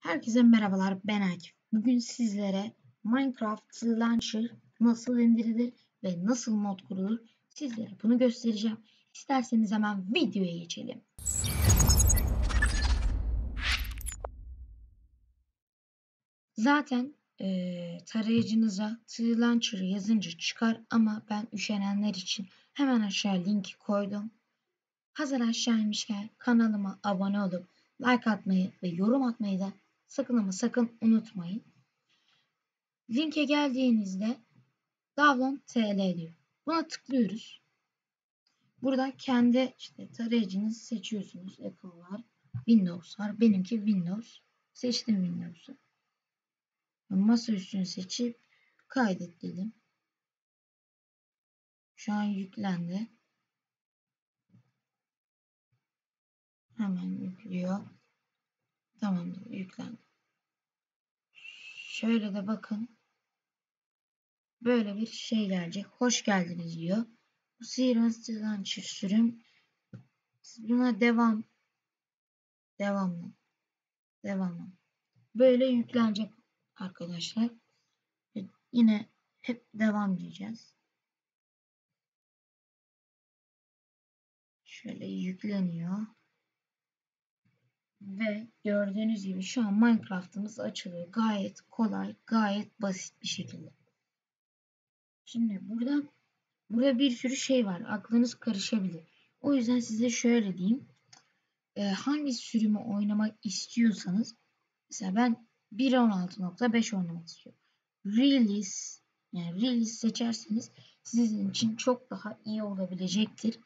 Herkese merhabalar ben Akif. Bugün sizlere Minecraft Launcher nasıl indirilir ve nasıl mod kurulur sizlere bunu göstereceğim. İsterseniz hemen videoya geçelim. Zaten e, tarayıcınıza Launcher yazınca çıkar ama ben üşenenler için hemen aşağı linki koydum. Hazır aşağı kanalıma abone olup like atmayı ve yorum atmayı da sakın ama sakın unutmayın. Linke geldiğinizde download TL diyor. Buna tıklıyoruz. Burada kendi işte tarayıcınızı seçiyorsunuz. Apple var, Windows var. Benimki Windows. Seçtim Windows'u. Masa üstünü seçip kaydet dedim. Şu an yüklendi. Hemen yüklüyor. Tamamdır yüklendi. Şöyle de bakın. Böyle bir şey gelecek. Hoş geldiniz diyor. Bu Launcher sürüm. Buna devam devamlı devamlı böyle yüklenecek arkadaşlar. Yine hep devam diyeceğiz. Şöyle yükleniyor. Ve gördüğünüz gibi şu an Minecraft'ımız açılıyor. Gayet kolay, gayet basit bir şekilde. Şimdi burada burada bir sürü şey var. Aklınız karışabilir. O yüzden size şöyle diyeyim. Ee, hangi sürümü oynamak istiyorsanız mesela ben 1.16.5 oynamak istiyorum. Release yani release seçerseniz sizin için çok daha iyi olabilecektir.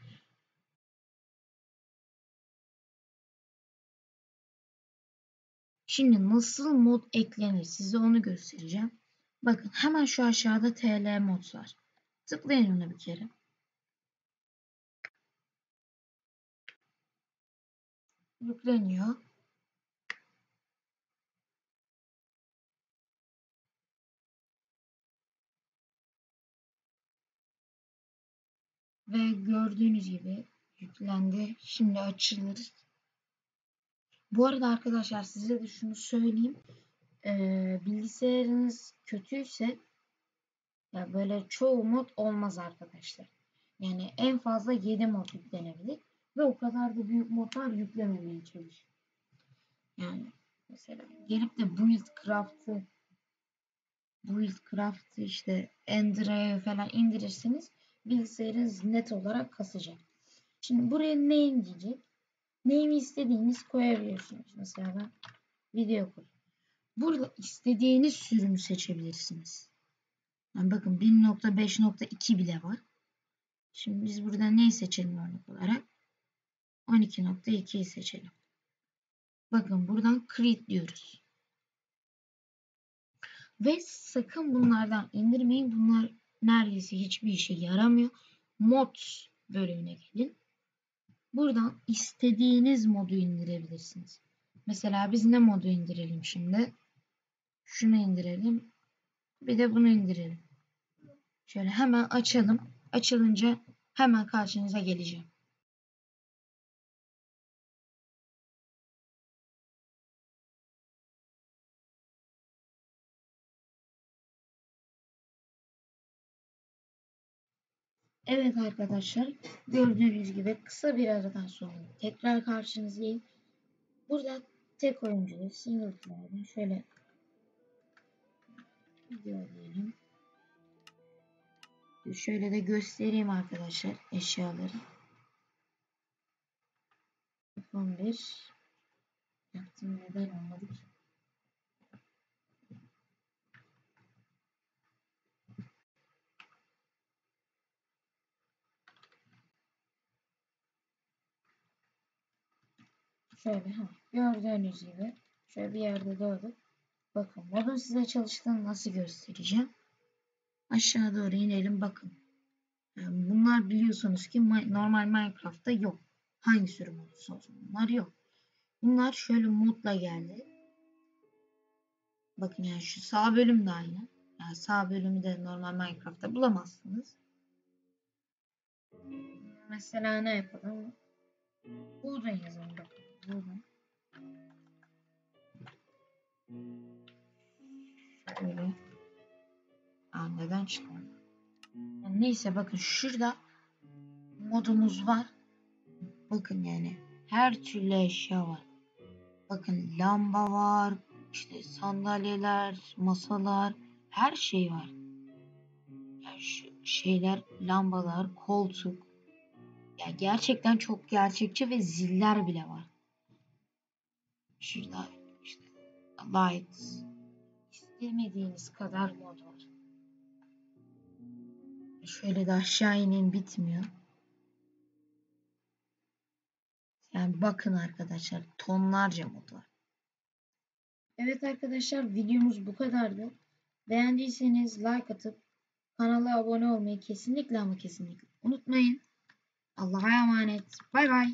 Şimdi nasıl mod eklenir size onu göstereceğim. Bakın hemen şu aşağıda TL mod var. Tıklayın ona bir kere. Yükleniyor. Ve gördüğünüz gibi yüklendi. Şimdi açılır. Bu arada arkadaşlar size de şunu söyleyeyim. Ee, bilgisayarınız kötüyse ya böyle çoğu mod olmaz arkadaşlar. Yani en fazla 7 mod yüklenebilir. Ve o kadar da büyük modlar yüklememeye çalışın. Yani mesela gelip de Buildcraft'ı Buildcraft'ı işte Ender'e falan indirirseniz bilgisayarınız net olarak kasacak. Şimdi buraya name diyecek. Name'i istediğiniz koyabiliyorsunuz. Mesela ben video koy. Burada istediğiniz sürümü seçebilirsiniz. Yani bakın 1.5.2 bile var. Şimdi biz burada neyi seçelim örnek olarak? 12.2'yi seçelim. Bakın buradan create diyoruz. Ve sakın bunlardan indirmeyin. Bunlar neredeyse hiçbir işe yaramıyor. Mods bölümüne gelin. Buradan istediğiniz modu indirebilirsiniz. Mesela biz ne modu indirelim şimdi? Şunu indirelim. Bir de bunu indirelim. Şöyle hemen açalım. Açılınca hemen karşınıza geleceğim. Evet arkadaşlar gördüğünüz gibi kısa bir aradan sonra tekrar karşınızdayım. Burada tek oyunculu single player'den şöyle diyelim. Şöyle de göstereyim arkadaşlar eşyaları. 11 yaptım neden olmadı ki? Şöyle ha, gördüğünüz gibi şöyle bir yerde doğduk. Bakın modun size çalıştığını nasıl göstereceğim. Aşağı doğru inelim bakın. Bunlar biliyorsunuz ki normal Minecraft'ta yok. Hangi sürüm olursa olsun bunlar yok. Bunlar şöyle modla geldi. Bakın yani şu sağ bölüm de aynı. Yani sağ bölümü de normal Minecraft'ta bulamazsınız. Mesela ne yapalım? Buradan yazalım koyuyorum. Şöyle. Aa, neden çıkmadı? Yani neyse bakın şurada modumuz var. Bakın yani her türlü eşya var. Bakın lamba var, işte sandalyeler, masalar, her şey var. Yani şu şeyler, lambalar, koltuk. Ya gerçekten çok gerçekçi ve ziller bile var. Şurada işte light. İstemediğiniz kadar mod var. Şöyle de aşağı inin bitmiyor. Yani bakın arkadaşlar tonlarca mod var. Evet arkadaşlar videomuz bu kadardı. Beğendiyseniz like atıp kanala abone olmayı kesinlikle ama kesinlikle unutmayın. Allah'a emanet. Bay bay.